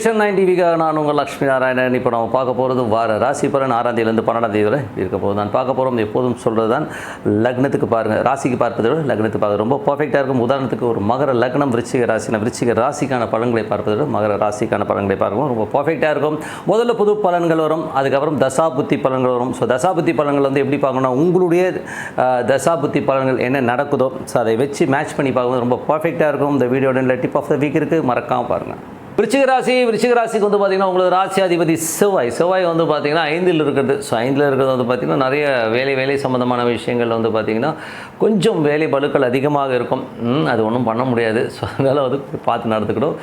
Vision nine டிவிக்காக நான் உங்கள் லக்ஷ்மி நாராயணன். இப்போ நம்ம பார்க்க போகிறது வார ராசி பலன் ஆறாம் தேதியிலேருந்து பன்னெண்டாம் தேதி வரை இருக்க போகுது. நான் பார்க்க போகிறோம் எப்போதும் சொல்கிறது தான் லக்னத்துக்கு பாருங்கள் ராசிக்கு பார்ப்பதை விட லக்னத்துக்கு பார்க்க ரொம்ப பர்ஃபெக்டாக இருக்கும். உதாரணத்துக்கு ஒரு மகர லக்னம் விருச்சிக ராசினா விருச்சிக ராசிக்கான பலன்களை பார்ப்பதை விட மகர ராசிக்கான பலன்களை பார்க்கும் ரொம்ப பர்ஃபெக்டாக இருக்கும். முதல்ல புது பலன்கள் வரும். அதுக்கப்புறம் தசா புத்தி பலன்கள் வரும். ஸோ தசா புத்தி பலன்கள் வந்து எப்படி பார்க்கணும்னா உங்களுடைய அஹ், தசா புத்தி பலன்கள் என்ன நடக்குதோ ஸோ அதை வச்சு மேட்ச் பண்ணி பார்க்கும்போது ரொம்ப பர்ஃபெக்டாக இருக்கும். இந்த வீடியோட டிப் ஆஃப் த வீக் இருக்குது மறக்காமல் பாருங்கள் விருச்சிகராசி ராசி வந்து பார்த்தீங்கன்னா உங்களுக்கு ராசி அதிபதி செவ்வாய். செவ்வாய் வந்து பார்த்தீங்கன்னா ஐந்தில் இருக்கிறது. ஸோ ஐந்தில் இருக்கிறது வந்து பார்த்தீங்கன்னா நிறைய வேலை வேலை சம்மந்தமான விஷயங்கள் வந்து பார்த்தீங்கன்னா கொஞ்சம் வேலை பழுக்கள் அதிகமாக இருக்கும். ம், அது ஒன்றும் பண்ண முடியாது. ஸோ அதனால் வந்து பார்த்து நடந்துக்கணும்.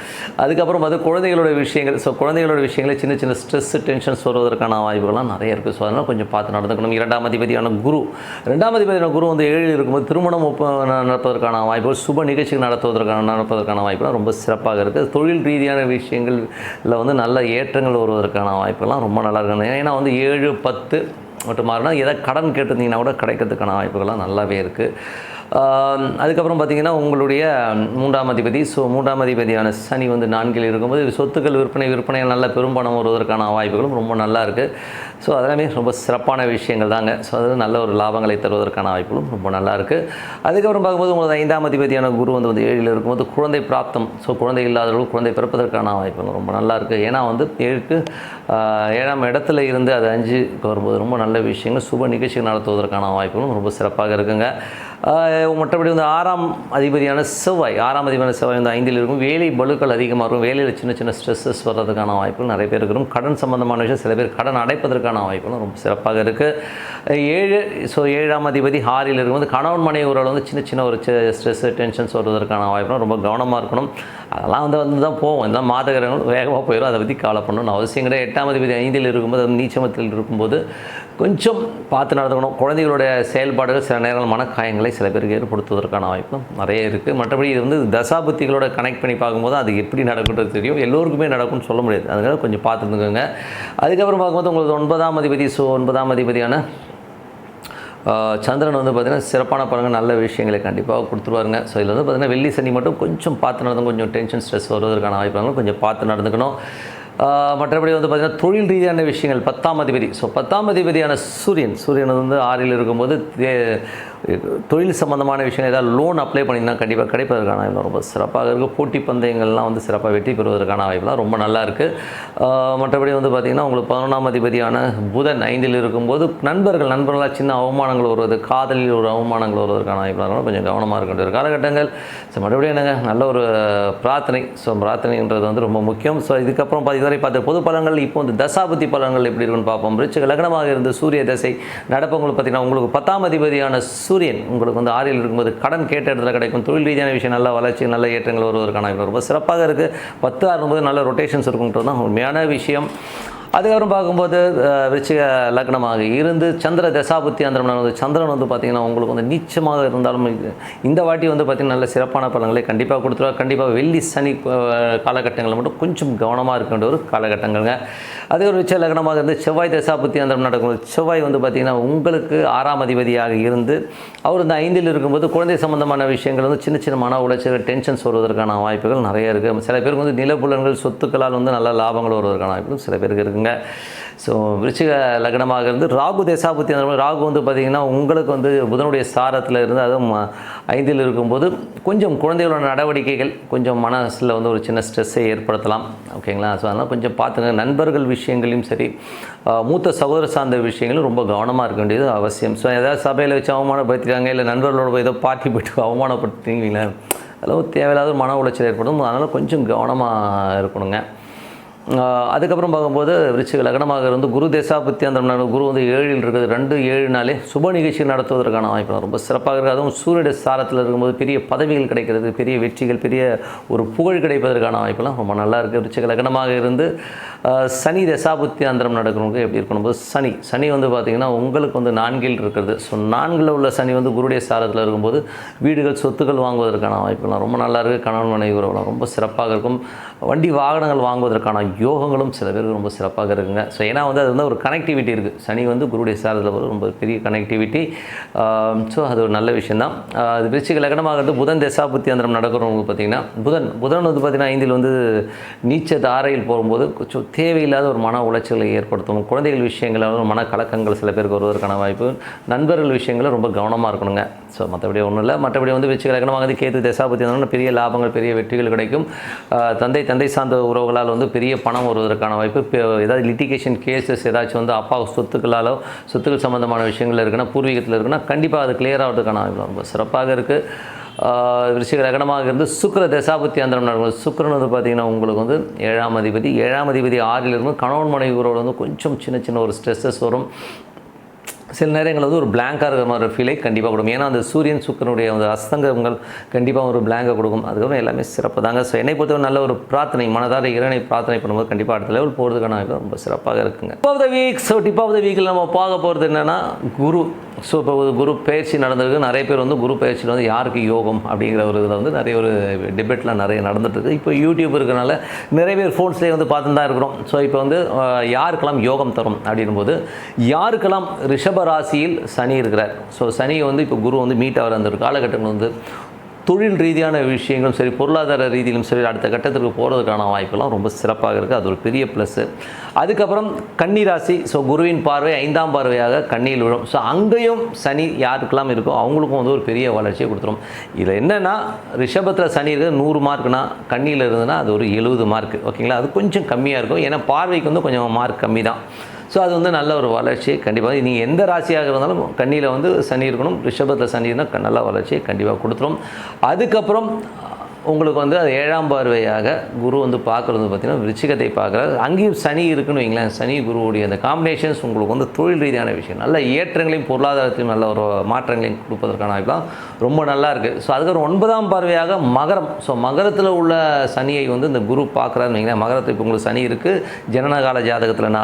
அதுக்கப்புறம் பார்த்து குழந்தைகளோட விஷயங்கள். ஸோ குழந்தைகளோட விஷயங்களே சின்ன சின்ன ஸ்ட்ரெஸ் டென்ஷன்ஸ் வருவதற்கான வாய்ப்புகள்லாம் நிறைய இருக்குது ஸோ அதனால் கொஞ்சம் பார்த்து நடந்துக்கணும். இரண்டாம் அதிபதியான குரு. ரெண்டாம் அதிபதியான குரு வந்து ஏழில் இருக்கும்போது திருமணம் ஒப்ப நடப்பதற்கான வாய்ப்புகள் சுப நிகழ்ச்சிகள் நடத்துவதற்கான நடப்பதற்கான வாய்ப்புகள் ரொம்ப சிறப்பாக இருக்குது தொழில் ரீதியான விஷயங்களில் வந்து நல்ல ஏற்றங்கள் வருவதற்கான வாய்ப்புகள்லாம் ரொம்ப நல்லா இருக்குது ஏன்னா வந்து ஏழு பத்து மட்டும் மாறினா எதாவது கடன் கேட்டிருந்தீங்கன்னா கூட கிடைக்கிறதுக்கான வாய்ப்புகள்லாம் நல்லாவே இருக்குது அதுக்கப்புறம் பார்த்தீங்கன்னா உங்களுடைய மூன்றாம் அதிபதி ஸோ மூன்றாம் அதிபதியான சனி வந்து நான்கில் இருக்கும்போது சொத்துக்கள் விற்பனை விற்பனை நல்ல பெரும்பணம் வருவதற்கான வாய்ப்புகளும் ரொம்ப நல்லா இருக்குது ஸோ அதெல்லாமே ரொம்ப சிறப்பான விஷயங்கள் தாங்க. ஸோ அது நல்ல ஒரு லாபங்களை தருவதற்கான வாய்ப்புகளும் ரொம்ப நல்லா இருக்குது அதுக்கப்புறம் பார்க்கும்போது உங்களுக்கு ஐந்தாம் அதிபதியான குரு வந்து வந்து ஏழில் இருக்கும்போது குழந்தை பிராப்தம். ஸோ குழந்தை இல்லாதவர்கள் குழந்தை பிறப்பதற்கான வாய்ப்புகள் ரொம்ப நல்லா இருக்குது ஏன்னா வந்து ஏழுக்கு ஏழாம் இடத்துல இருந்து அது அஞ்சுக்கு வரும்போது ரொம்ப நல்ல விஷயங்கள் சுப நிகழ்ச்சிகள் நடத்துவதற்கான வாய்ப்புகளும் ரொம்ப சிறப்பாக இருக்குங்க. மற்றபடி வந்து ஆறாம் அதிபதியான செவ்வாய் ஆறாம் அதிபதியான செவ்வாய் வந்து ஐந்தில் இருக்கும். வேலை பலுக்கள் அதிகமாக இருக்கும். வேலையில் சின்ன சின்ன ஸ்ட்ரெஸ்ஸஸ் வர்றதுக்கான வாய்ப்புகள் நிறைய பேர் இருக்கும் கடன் சம்பந்தமான விஷயம் சில பேர் கடன் அடைப்பதற்கான வாய்ப்புகளும் ரொம்ப சிறப்பாக இருக்குது ஏழு ஸோ ஏழாம் அதிபதி ஆறில் இருக்கும்போது கணவன் மனைவி உறவில் வந்து சின்ன சின்ன ஒரு ஸ்ட்ரெஸ் டென்ஷன்ஸ் வருவதற்கான வாய்ப்புகளும் ரொம்ப கவனமாக இருக்கணும். அதெல்லாம் வந்து வந்து தான் போவோம் இதெல்லாம் மாதகரங்கள் வேகமாக போயிடும் அதை பற்றி கவலை பண்ணணும்னு அவசியம் கிடையாது. எட்டாம் அதிபதி ஐந்தில் இருக்கும்போது அது நீச்சமத்தில் இருக்கும்போது கொஞ்சம் பார்த்து நடந்துக்கணும். குழந்தைகளுடைய செயல்பாடுகள் சில நேரங்கள் மனக்காயங்களை சில பேருக்கு ஏற்படுத்துவதற்கான வாய்ப்பும் நிறைய இருக்குது மற்றபடி இது வந்து தசாபுத்திகளோட கனெக்ட் பண்ணி பார்க்கும்போது அது எப்படி நடக்குன்றது தெரியும். எல்லோருக்குமே நடக்கும்னு சொல்ல முடியாது. அதனால கொஞ்சம் பார்த்துருந்துக்கோங்க அதுக்கப்புறம் பார்க்கும்போது உங்களுக்கு ஒன்பதாம் அதிபதி ஸோ ஒன்பதாம் அதிபதியான சந்திரன் வந்து பார்த்திங்கன்னா சிறப்பான பாருங்கள் நல்ல விஷயங்களை கண்டிப்பாக கொடுத்துருவாருங்க. ஸோ இதில் வந்து பார்த்திங்கன்னா வெள்ளி சனி மட்டும் கொஞ்சம் பார்த்து நடந்து கொஞ்சம் டென்ஷன் ஸ்ட்ரெஸ் வருவதற்கான வாய்ப்புகளும் கொஞ்சம் பார்த்து நடந்துக்கணும். மற்றபடி வந்து பார்த்திங்கன்னா தொழில் ரீதியான விஷயங்கள் பத்தாம் அதிபதி. ஸோ பத்தாம் அதிபதியான சூரியன் சூரியன் வந்து ஆறில் இருக்கும்போது தே- தொழில் சம்மந்தமான விஷயம் ஏதாவது லோன் அப்ளை பண்ணியிருந்தால் கண்டிப்பாக கிடைப்பதற்கான வாய்ப்பு ரொம்ப சிறப்பாக இருக்குது போட்டி பந்தயங்கள்லாம் வந்து சிறப்பாக வெற்றி பெறுவதற்கான வாய்ப்புலாம் ரொம்ப நல்லா இருக்குது மற்றபடி வந்து பார்த்திங்கன்னா உங்களுக்கு பதினொன்றாம் அதிபதியான புதன் ஐந்தில் இருக்கும்போது நண்பர்கள் நண்பர்களாக சின்ன அவமானங்கள் வருவது காதலில் ஒரு அவமானங்கள் வருவதற்கான வாய்ப்புலாம் கொஞ்சம் கவனமாக இருக்க வேண்டிய ஒரு காலகட்டங்கள். ஸோ மறுபடியும் என்னங்க? நல்ல ஒரு பிரார்த்தனை. ஸோ பிரார்த்தனைன்றது வந்து ரொம்ப முக்கியம். ஸோ இதுக்கப்புறம் பார்த்து இதுவரை பார்த்த பொது பலன்கள் இப்போ வந்து தசாபதி பலன்கள் எப்படி இருக்குன்னு பார்ப்போம். விருச்சிக லக்னமாக இருந்த சூரிய தசை நடப்பவங்களுக்கு பார்த்தீங்கன்னா உங்களுக்கு பத்தாம் அதிபதியான சூரியன் உங்களுக்கு வந்து ஆறில் இருக்கும்போது கடன் கேட்ட இடத்துல கிடைக்கும். தொழில் ரீதியான விஷயம் நல்ல வளர்ச்சி நல்ல ஏற்றங்கள் வருவதற்கான ரொம்ப சிறப்பாக இருக்குது பத்து ஆறும்போது நல்ல ரொட்டேஷன்ஸ் இருக்குன்றது தான் உண்மையான விஷயம். அதுக்கப்புறம் பார்க்கும்போது விருச்சிக லக்னமாக இருந்து சந்திர தசாபுத்தி அந்தரம் வந்து சந்திரன் வந்து பார்த்திங்கன்னா உங்களுக்கு வந்து நீச்சமாக இருந்தாலும் இந்த வாட்டி வந்து பார்த்திங்கன்னா நல்ல சிறப்பான பலன்களை கண்டிப்பாக கொடுத்துருவா கண்டிப்பாக வெள்ளி சனி காலகட்டங்களில் மட்டும் கொஞ்சம் கவனமாக இருக்க வேண்டிய ஒரு காலகட்டங்கள்ங்க. அதே ஒரு விருச்சிக லக்னமாக இருந்து செவ்வாய் தசாபுத்தி அந்தரம் நடக்கும் செவ்வாய் வந்து பார்த்திங்கன்னா உங்களுக்கு ஆறாம் அதிபதியாக இருந்து அவர் இந்த ஐந்தில் இருக்கும்போது குழந்தை சம்பந்தமான விஷயங்கள் வந்து சின்ன சின்ன மன உளைச்சல் டென்ஷன்ஸ் வருவதற்கான வாய்ப்புகள் நிறைய இருக்குது சில பேருக்கு வந்து நிலப்புலன்கள் சொத்துக்களால் வந்து நல்ல லாபங்கள் வருவதற்கான வாய்ப்புகள் சில பேருக்கு இருக்குங்க. ஸோ விருச்சிக லக்னமாக இருந்து ராகு தேசாபுத்தி அந்த ராகு வந்து பார்த்திங்கன்னா உங்களுக்கு வந்து புதனுடைய சாரத்தில் இருந்து அதுவும் ஐந்தில் இருக்கும்போது கொஞ்சம் குழந்தைகளோட நடவடிக்கைகள் கொஞ்சம் மனசில் வந்து ஒரு சின்ன ஸ்ட்ரெஸ்ஸை ஏற்படுத்தலாம். ஓகேங்களா ஸோ அதனால் கொஞ்சம் பார்த்துங்க. நண்பர்கள் விஷயங்களையும் சரி மூத்த சகோதர சார்ந்த விஷயங்களும் ரொம்ப கவனமாக இருக்க வேண்டியது அவசியம். ஸோ ஏதாவது சபையில் வச்சு அவமானப்படுத்திருக்காங்க இல்லை நண்பர்களோட போய் ஏதோ பார்ட்டி போயிட்டு அவமானப்படுத்திங்களேன் அதெல்லாம் தேவையில்லாத ஒரு மன உளைச்சல் ஏற்படும். அதனால் கொஞ்சம் கவனமாக இருக்கணுங்க. அதுக்கப்புறம் பார்க்கும்போது விருச்சிக லக்னமாக இருந்து குரு தேசாபுத்தி குரு வந்து ஏழில் இருக்குது. ரெண்டு ஏழு நாளே சுப நிகழ்ச்சி நடத்துவதற்கான வாய்ப்பு ரொம்ப சிறப்பாக இருக்குது. அதுவும் சூரியனுடைய சாரத்தில் இருக்கும்போது பெரிய பதவிகள் கிடைக்கிறது பெரிய வெற்றிகள் பெரிய ஒரு புகழ் கிடைப்பதற்கான வாய்ப்பெல்லாம் ரொம்ப நல்லா இருக்குது. விருச்சிக லக்னமாக இருந்து சனி தசாபுத்தி அந்தரம் நடக்கிறவங்க எப்படி இருக்கணும் போது சனி. சனி வந்து பார்த்திங்கன்னா உங்களுக்கு வந்து நான்கில் இருக்கிறது ஸோ நான்கில் உள்ள சனி வந்து குருடைய சாரத்தில் இருக்கும்போது வீடுகள் சொத்துக்கள் வாங்குவதற்கான வாய்ப்புலாம் ரொம்ப நல்லா இருக்குது. கணவன் மனைவி உறவுலாம் ரொம்ப சிறப்பாக இருக்கும். வண்டி வாகனங்கள் வாங்குவதற்கான யோகங்களும் சில பேருக்கு ரொம்ப சிறப்பாக இருக்குங்க. ஸோ ஏன்னா வந்து அது வந்து ஒரு கனெக்டிவிட்டி இருக்குது சனி வந்து குருடைய சாரத்தில் வரும் ரொம்ப பெரிய கனெக்டிவிட்டி ஸோ அது ஒரு நல்ல விஷயந்தான் அது விருச்சிக லக்னமாகிறது புதன் தசாபுத்தி அந்தரம் நடக்கிறவங்க பார்த்தீங்கன்னா புதன் புதன் வந்து பார்த்திங்கன்னா ஐந்தில் வந்து நீச்ச தாரையில் போகும்போது கொஞ்சம் தேவையில்லாத ஒரு மன உளைச்சலை ஏற்படுத்தும். குழந்தைகள் விஷயங்களில் மன கலக்கங்கள் சில பேருக்கு வருவதற்கான வாய்ப்பு. நண்பர்கள் விஷயங்களில் ரொம்ப கவனமாக இருக்கணுங்க. ஸோ மற்றபடி ஒன்றும் இல்லை. மற்றபடி வந்து விருச்சிக லக்னமாகிறது கேது தசாபுத்தி அந்தரம் பெரிய லாபங்கள் பெரிய வெற்றிகள் கிடைக்கும். தந்தை தந்தை சார்ந்த உறவுகளால் வந்து பெரிய பணம் வருவதற்கான வாய்ப்பு இப்போ ஏதாவது லிட்டிகேஷன் கேசஸ் ஏதாச்சும் வந்து அப்பா சொத்துக்களாலோ சொத்துக்கள் சம்மந்தமான விஷயங்கள் இருக்குன்னா பூர்வீகத்தில் இருக்குன்னா கண்டிப்பாக அது கிளியர் ஆகிறதுக்கான வாய்ப்பு ரொம்ப சிறப்பாக இருக்குது விருச்சிக ரகணமாக இருந்து சுக்கர தசாபுத்தி அந்தரம் நடக்கும். சுக்கரன் வந்து பார்த்திங்கன்னா உங்களுக்கு வந்து ஏழாம் அதிபதி ஏழாம் அதிபதி ஆறில் இருக்கும் கணவன் மனைவி உறவோட வந்து கொஞ்சம் சின்ன சின்ன ஒரு ஸ்ட்ரெஸ்ஸஸ் வரும். சில நேரங்களில் வந்து ஒரு பிளாங்காக இருக்கிற மாதிரி ஃபீலை கண்டிப்பாக கொடுக்கும். ஏன்னா அந்த சூரியன் சுக்கரனுடைய அந்த அஸ்தங்கங்கள் கண்டிப்பாக ஒரு பிளாங்கை கொடுக்கும். அதுக்கப்புறம் எல்லாமே சிறப்பு தாங்க. ஸோ என்னை பொறுத்தவரை நல்ல ஒரு பிரார்த்தனை மனதார இறைவனை பிரார்த்தனை பண்ணும்போது கண்டிப்பாக அடுத்த லெவல் போகிறதுக்கான ரொம்ப சிறப்பாக இருக்குங்க. Tip of the week so tip of the வீக்கில் நம்ம பார்க்க போகிறது என்னென்னா குரு. ஸோ இப்போ குரு பயிற்சி நடந்திருக்கு. நிறைய பேர் வந்து குரு பயிற்சியில் வந்து யாருக்கு யோகம் அப்படிங்கிற ஒரு இதில் வந்து நிறைய ஒரு டிபேட்லாம் நிறைய நடந்துட்டுருக்கு. இப்போ யூடியூப் இருக்கிறனால நிறைய பேர் ஃபோன்ஸ்லேயே வந்து பார்த்துட்டு தான் இருக்கிறோம். ஸோ இப்போ வந்து யாருக்கெல்லாம் யோகம் தரும் அப்படின்போது யாருக்கெல்லாம் ரிஷப ராசியில் சனி இருக்கிறார். ஸோ சனி வந்து இப்போ குரு வந்து மீட் ஆகிற அந்த ஒரு காலகட்டங்கள் வந்து தொழில் ரீதியான விஷயங்களும் சரி பொருளாதார ரீதியிலும் சரி அடுத்த கட்டத்திற்கு போகிறதுக்கான வாய்ப்பெல்லாம் ரொம்ப சிறப்பாக இருக்குது அது ஒரு பெரிய ப்ளஸ்ஸு அதுக்கப்புறம் கன்னி ராசி ஸோ குருவின் பார்வை ஐந்தாம் பார்வையாக கண்ணியில் விழும். ஸோ அங்கேயும் சனி யாருக்கெல்லாம் இருக்கோ அவங்களுக்கும் வந்து ஒரு பெரிய வளர்ச்சியை கொடுத்துரும். இதில் என்னென்னா ரிஷபத்தில் சனி இருக்குது நூறு மார்க்னா கண்ணியில் இருந்ததுன்னா அது ஒரு எழுபது மார்க் ஓகேங்களா அது கொஞ்சம் கம்மியாக இருக்கும். ஏன்னா பார்வைக்கு வந்து கொஞ்சம் மார்க் கம்மி தான் ஸோ அது வந்து நல்ல ஒரு வளர்ச்சி கண்டிப்பாக நீங்கள் எந்த ராசியாக இருந்தாலும் கண்ணியில் வந்து சனி இருக்கணும் ரிஷபத்தில் சனி இருந்தால் நல்ல வளர்ச்சியை கண்டிப்பாக கொடுத்துரும். அதுக்கப்புறம் உங்களுக்கு வந்து அது ஏழாம் பார்வையாக குரு வந்து பார்க்குறது வந்து பார்த்திங்கன்னா விருச்சிகத்தை பார்க்குறாரு. அங்கேயும் சனி இருக்குன்னு வைங்களேன் சனி குருவுடைய அந்த காம்பினேஷன்ஸ் உங்களுக்கு வந்து தொழில் ரீதியான விஷயம். நல்ல ஏற்றங்களையும் பொருளாதாரத்தையும் நல்ல ஒரு மாற்றங்களையும் கொடுப்பதற்கான வாய்ப்புலாம் ரொம்ப நல்லா இருக்குது ஸோ அதுக்கப்புறம் ஒன்பதாம் பார்வையாக மகரம். ஸோ மகரத்தில் உள்ள சனியை வந்து இந்த குரு பார்க்குறாருன்னு வைங்களேன் மகரத்தில் இப்போ உங்களுக்கு சனி இருக்குது ஜனனகால ஜாதகத்தில்னா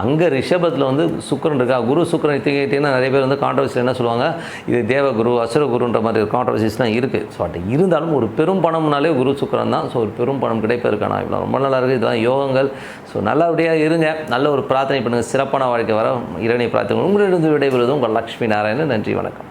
அங்கே ரிஷபத்தில் வந்து சுக்கிரன் இருக்கா? குரு சுக்கிரன் எடுத்துக்கிட்டிங்கன்னா நிறைய பேர் வந்து கான்ட்ரவர்சி என்ன சொல்லுவாங்க? இது தேவகுரு அசுரகுருன்ற மாதிரி கான்ட்ரவர்சிஸ்லாம் இருக்குது ஸோ பட் இருந்தாலும் ஒரு பெரும் பணம்னாலே குரு சுக்கரன் தான். ஸோ ஒரு பெரும் பணம் கிடைப்பதற்கான இவ்வளோ ரொம்ப நல்லா இருக்குது இதெல்லாம் யோகங்கள். ஸோ நல்லபடியாக இருங்க. நல்ல ஒரு பிரார்த்தனை பண்ணுங்கள் சிறப்பான வாழ்க்கை வர இறைவனை பிரார்த்தனை உங்களிடம் விடைபெறுவது உங்கள் லக்ஷ்மி நாராயணன். நன்றி வணக்கம்.